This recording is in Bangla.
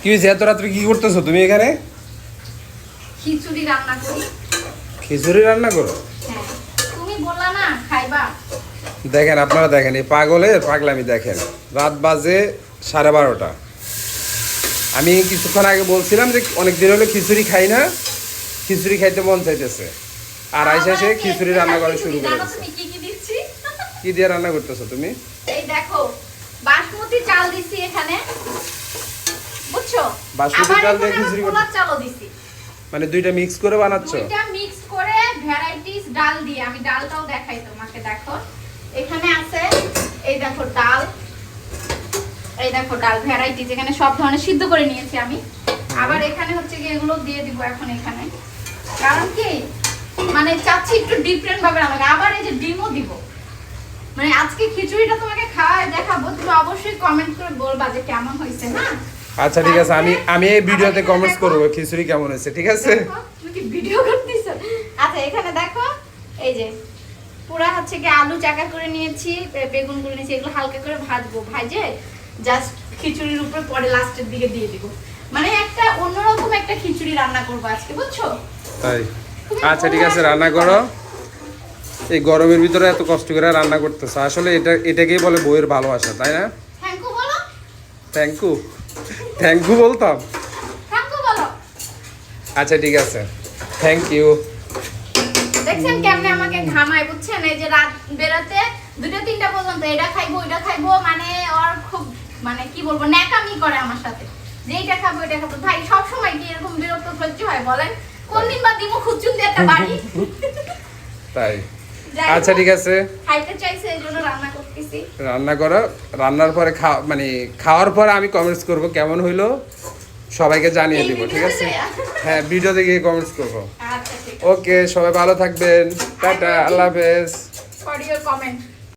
কি হয়েছে? এত রাত্রে কি করতেছো তুমি এখানে? খিচুড়ি রান্না করি। খিচুড়ি রান্না করো? হ্যাঁ। তুমি বললা না খাইবা। দেখেন আপনারা দেখেন এই পাগলের পাগলামি দেখেন। রাত বাজে সাড়ে বারোটা। আমি কিছুক্ষণ আগে বলছিলাম যে অনেক দিন হলো খিচুড়ি খাই না। খিচুড়ি খাইতে মন চাইতেছে। আর আইসা সে খিচুড়ি রান্না করা শুরু করে জানো দিচ্ছে তুমি কি কি দিচ্ছি? কি দিয়ে রান্না করতেছো তুমি? এই দেখো বাসমতি চাল দিছি বাসমতি চাল দিয়ে খিচুড়ি চালও দিছি। মানে দুইটা মিক্স করে বানাচ্ছ? দুইটা মিক্স করে ভ্যারাইটিস ডাল দিয়ে। আমি ডালটাও দেখাই তোমাকে দেখো। এখানে আছে এই দেখো ডাল। এই দেখো ডাল ভ্যারাইটিস এখানে সব ধরনের সিদ্ধ করে নিয়েছি আমি। আবার এখানে হচ্ছে কি এগুলো দিয়ে দিব এখন এখানে। কারণ কি? মানে চাচ্ছি একটু ডিফারেন্ট ভাবে আমাকে আবার এই যে ডিমও দিব। মানে আজকে খিচুড়িটা তোমাকে খাওয়ায় দেখাবো। তুমি অবশ্যই কমেন্ট করে বলবা যে কেমন হয়েছে না আচ্ছা ঠিক আছে আমি আমি এই ভিডিওতে কমেন্টস। করব খিচুড়ি কেমন হয়েছে ঠিক আছে? তুমি কি ভিডিও করতেছো? আচ্ছা এখানে দেখো এই যে পুরা হচ্ছে কি আলু চাকা করে নিয়েছি বেগুন করে নিয়েছি এগুলো হালকা করে ভাজবো ভাজে জাস্ট খিচুড়ির উপরে পরে লাস্টের দিকে দিয়ে দিব। মানে একটা অন্যরকম একটা খিচুড়ি রান্না করব আজকে বুঝছ? তাই। আচ্ছা ঠিক আছে রান্না করো। এই গরমের ভিতরে এত কষ্ট করে রান্না করতেছো। আসলে এটা এটাকেই বলে বইয়ের ভালোবাসা তাই না? থ্যাংক ইউ বলো। থ্যাংক ইউ থ্যাংক ইউ বলতাম। আচ্ছা ঠিক আছে। থ্যাংক ইউ দেখছেন কেমনে আমাকে ঘামায় বুঝছেন? এই যে রাত বেরাতে দুটো তিনটা পর্যন্ত এটা খাইবো ওইটা খাইবো মানে ওর খুব মানে কি বলব ন্যাকামি করে আমার সাথে। যে এইটা খাব এটা খাব। ভাই সব সময় কি এরকম বিরক্ত সহ্য হয় বলেন? কোন দিন বা দিমু খুচুন দিয়ে একটা বাড়ি। তাই। আচ্ছা ঠিক আছে। রান্না করা রান্নার পরে খাওয়া মানে খাওয়ার পরে আমি কমেন্টস করব কেমন হইল সবাইকে জানিয়ে দিব ঠিক আছে? হ্যাঁ ভিডিওতে গিয়ে কমেন্টস করব। আচ্ছা ঠিক ওকে সবাই ভালো থাকবেন। টাটা আল্লাহ হাফেজ। For your comment